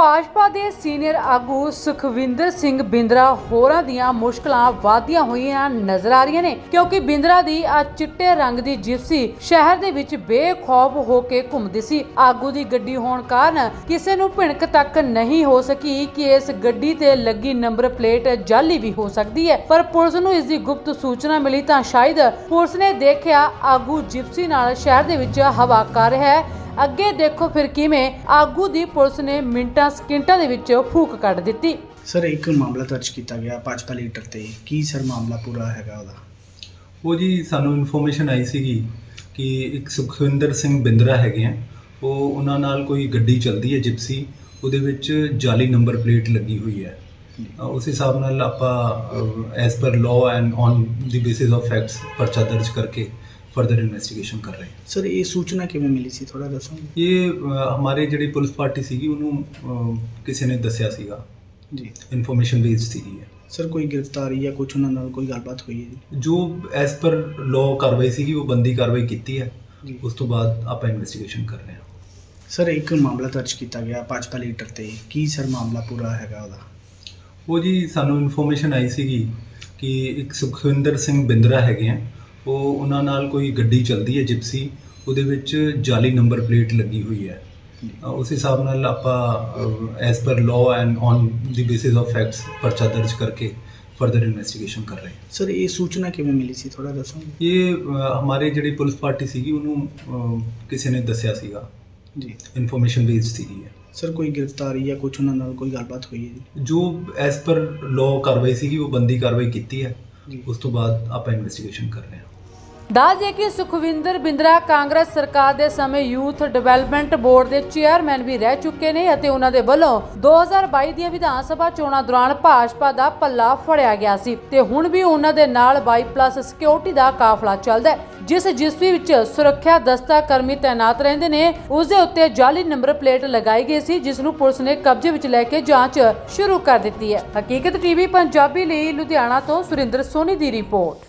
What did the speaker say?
ਭਾਜਪਾ ਦੇ ਸੀਨੀਅਰ ਆਗੂ ਸੁਖਵਿੰਦਰ ਸਿੰਘ ਬਿੰਦਰਾ ਹੋਰਾਂ ਦੀਆਂ ਮੁਸ਼ਕਲਾਂ ਵਧਦੀਆਂ ਹੋਈਆਂ ਨਜ਼ਰ ਆ ਰਹੀਆਂ ਨੇ, ਕਿਉਂਕਿ ਬਿੰਦਰਾ ਦੀ ਆ ਚਿੱਟੇ ਰੰਗ ਦੀ ਜਿਪਸੀ ਸ਼ਹਿਰ ਦੇ ਵਿੱਚ ਬੇਖੌਫ ਹੋ ਕੇ ਘੁੰਮਦੀ ਸੀ। ਆਗੂ ਦੀ ਗੱਡੀ ਹੋਣ ਕਾਰਨ ਕਿਸੇ ਨੂੰ ਭਿਣਕ ਤੱਕ ਨਹੀਂ ਹੋ ਸਕੀ ਕਿ ਇਸ ਗੱਡੀ ਤੇ ਲੱਗੀ ਨੰਬਰ ਪਲੇਟ ਜਾਲੀ ਵੀ ਹੋ ਸਕਦੀ ਹੈ। ਪਰ ਪੁਲਿਸ ਨੂੰ ਇਸ ਦੀ ਗੁਪਤ ਸੂਚਨਾ ਮਿਲੀ ਤਾਂ ਸ਼ਾਇਦ ਪੁਲਿਸ ਨੇ ਦੇਖਿਆ ਆਗੂ ਜਿਪਸੀ ਨਾਲ ਸ਼ਹਿਰ ਦੇ ਵਿੱਚ ਹਵਾ ਕਰ ਰਿਹਾ ਹੈ। ਅੱਗੇ ਦੇਖੋ ਫਿਰ ਕਿਵੇਂ ਆਗੂ ਦੀ ਪੁਲਿਸ ਨੇ ਮਿੰਟਾਂ ਸਕਿੰਟਾਂ ਦੇ ਵਿੱਚ ਫੂਕ ਕੱਢ ਦਿੱਤੀ। ਸਰ ਇੱਕ ਮਾਮਲਾ ਦਰਜ ਕੀਤਾ ਗਿਆ ਭਾਜਪਾ ਲੀਡਰ ਤੇ। ਕੀ ਸਰ ਮਾਮਲਾ ਪੂਰਾ ਹੈਗਾ ਉਹਦਾ? ਉਹ ਜੀ ਸਾਨੂੰ ਇਨਫੋਰਮੇਸ਼ਨ ਆਈ ਸੀਗੀ ਕਿ ਇੱਕ ਸੁਖਵਿੰਦਰ ਸਿੰਘ ਬਿੰਦਰਾ ਹੈਗੇ ਆ। ਉਹ ਉਹਨਾਂ ਨਾਲ ਕੋਈ ਗੱਡੀ ਚੱਲਦੀ ਹੈ ਜਿਪਸੀ ਉਹਦੇ ਵਿੱਚ ਜਾਲੀ ਨੰਬਰ ਪਲੇਟ ਲੱਗੀ ਹੋਈ ਹੈ। ਅ, ਉਸ ਹਿਸਾਬ ਨਾਲ ਆਪਾਂ as per law and on the basis of facts ਪਰਚਾ ਦਰਜ ਕਰਕੇ ਫਰਦਰ ਇਨਵੈਸਟੀਗੇਸ਼ਨ ਕਰ ਰਹੇ ਹਾਂ। ਸਰ ਇਹ ਸੂਚਨਾ ਕਿਵੇਂ ਮਿਲੀ ਸੀ? ਥੋੜਾ ਦੱਸੋਗੇ ਇਹ ਅ, ਹਮਾਰੇ ਜਿਹੜੀ ਪੁਲਿਸ ਪਾਰਟੀ ਸੀਗੀ ਉਹਨੂੰ ਅ, ਕਿਸੇ ਨੇ ਦੱਸਿਆ ਸੀਗਾ। ਜੀ। ਇਨਫੋਰਮੇਸ਼ਨ ਬੇਸਡ ਸੀਗੀ ਇਹ। ਸਰ ਕੋਈ ਗ੍ਰਿਫਤਾਰੀ ਜਾਂ ਕੁਝ ਉਹਨਾਂ ਨਾਲ ਕੋਈ ਗੱਲਬਾਤ ਹੋਈ ਹੈ ਜੀ? ਜੋ ਐਸ ਪਰ ਲਾਅ ਕਾਰਵਾਈ ਸੀਗੀ ਉਹ ਬੰਦੀ ਕਾਰਵਾਈ ਕੀਤੀ ਹੈ। ਜੀ। ਉਸ ਤੋਂ ਬਾਅਦ ਆਪਾਂ ਇਨਵੈਸਟੀਗੇਸ਼ਨ ਕਰ ਰਹੇ ਹਾਂ। ਸਰ ਇੱਕ ਮਾਮਲਾ ਦਰਜ ਕੀਤਾ ਗਿਆ ਭਾਜਪਾ ਲੀਡਰ ਤੇ। ਕੀ ਸਰ ਮਾਮਲਾ ਪੂਰਾ ਹੈਗਾ ਉਹਦਾ? ਉਹ ਜੀ ਸਾਨੂੰ ਇਨਫੋਰਮੇਸ਼ਨ ਆਈ ਸੀਗੀ ਕਿ ਇੱਕ ਸੁਖਵਿੰਦਰ ਸਿੰਘ ਬਿੰਦਰਾ ਹੈਗੇ ਆ। ਉਹ ਉਹਨਾਂ ਨਾਲ ਕੋਈ ਗੱਡੀ ਚੱਲਦੀ ਹੈ ਜਿਪਸੀ ਉਹਦੇ ਵਿੱਚ ਜਾਲੀ ਨੰਬਰ ਪਲੇਟ ਲੱਗੀ ਹੋਈ ਹੈ। ਉਸ ਹਿਸਾਬ ਨਾਲ ਆਪਾਂ as per law and on the basis of facts ਪਰਚਾ ਦਰਜ ਕਰਕੇ ਫਰਦਰ ਇਨਵੈਸਟੀਗੇਸ਼ਨ ਕਰ ਰਹੇ ਹਾਂ। ਸਰ ਇਹ ਸੂਚਨਾ ਕਿਵੇਂ ਮਿਲੀ ਸੀ? ਥੋੜਾ ਦੱਸੋਗੇ? ਇਹ ਹਮਾਰੇ ਜਿਹੜੀ ਪੁਲਿਸ ਪਾਰਟੀ ਸੀਗੀ ਉਹਨੂੰ ਕਿਸੇ ਨੇ ਦੱਸਿਆ ਸੀਗਾ। ਜੀ। ਇਨਫੋਰਮੇਸ਼ਨ ਬੇਸਡ ਸੀਗੀ ਇਹ। ਸਰ ਕੋਈ ਗ੍ਰਿਫਤਾਰੀ ਜਾਂ ਕੁਝ ਉਹਨਾਂ ਨਾਲ ਕੋਈ ਗੱਲਬਾਤ ਹੋਈ ਹੈ ਜੀ? ਐਸ ਪਰ ਲਾਅ ਕਾਰਵਾਈ ਸੀਗੀ ਉਹ ਬੰਦੀ ਕਾਰਵਾਈ ਕੀਤੀ ਹੈ। ਉਸ ਤੋਂ ਬਾਅਦ ਆਪਾਂ ਇਨਵੈਸਟੀਗੇਸ਼ਨ ਕਰ ਰਹੇ ਹਾਂ। ਦੱਸ ਦੇ ਕਿ ਸੁਖਵਿੰਦਰ ਬਿੰਦਰਾ ਕਾਂਗਰਸ ਸਰਕਾਰ ਦੇ ਸਮੇਂ ਯੂਥ ਡਿਵੈਲਪਮੈਂਟ ਬੋਰਡ ਦੇ ਚੇਅਰਮੈਨ ਵੀ ਰਹਿ ਚੁੱਕੇ ਨੇ ਅਤੇ ਉਹਨਾਂ ਦੇ ਵੱਲੋਂ 2022 ਦੀਆਂ ਵਿਧਾਨ ਸਭਾ ਚੋਣਾਂ ਦੌਰਾਨ ਭਾਜਪਾ ਦਾ ਪੱਲਾ ਫੜਿਆ ਗਿਆ ਸੀ ਤੇ ਹੁਣ ਵੀ ਉਹਨਾਂ ਦੇ ਨਾਲ 22+ ਸਿਕਿਉਰਿਟੀ ਦਾ ਕਾਫਲਾ ਚੱਲਦਾ ਹੈ। ਜਿਸ ਜਿਸਵੀ ਵਿੱਚ ਸੁਰੱਖਿਆ ਦਸਤਾ ਕਰਮੀ ਤਾਇਨਾਤ ਰਹਿੰਦੇ ਨੇ, ਉਸ ਦੇ ਉੱਤੇ ਜਾਲੀ ਨੰਬਰ ਪਲੇਟ ਲਗਾਈ ਗਈ ਸੀ, ਜਿਸ ਨੂੰ ਪੁਲਿਸ ਨੇ ਕਬਜ਼ੇ ਵਿੱਚ ਲੈ ਕੇ ਜਾਂਚ ਸ਼ੁਰੂ ਕਰ ਦਿੱਤੀ ਹੈ। ਹਕੀਕਤ ਟੀਵੀ, ਪੰਜਾਬੀ ਲਈ ਲੁਧਿਆਣਾ ਤੋਂ ਸੁਰਿੰਦਰ ਸੋਨੀ ਦੀ ਰਿਪੋਰਟ।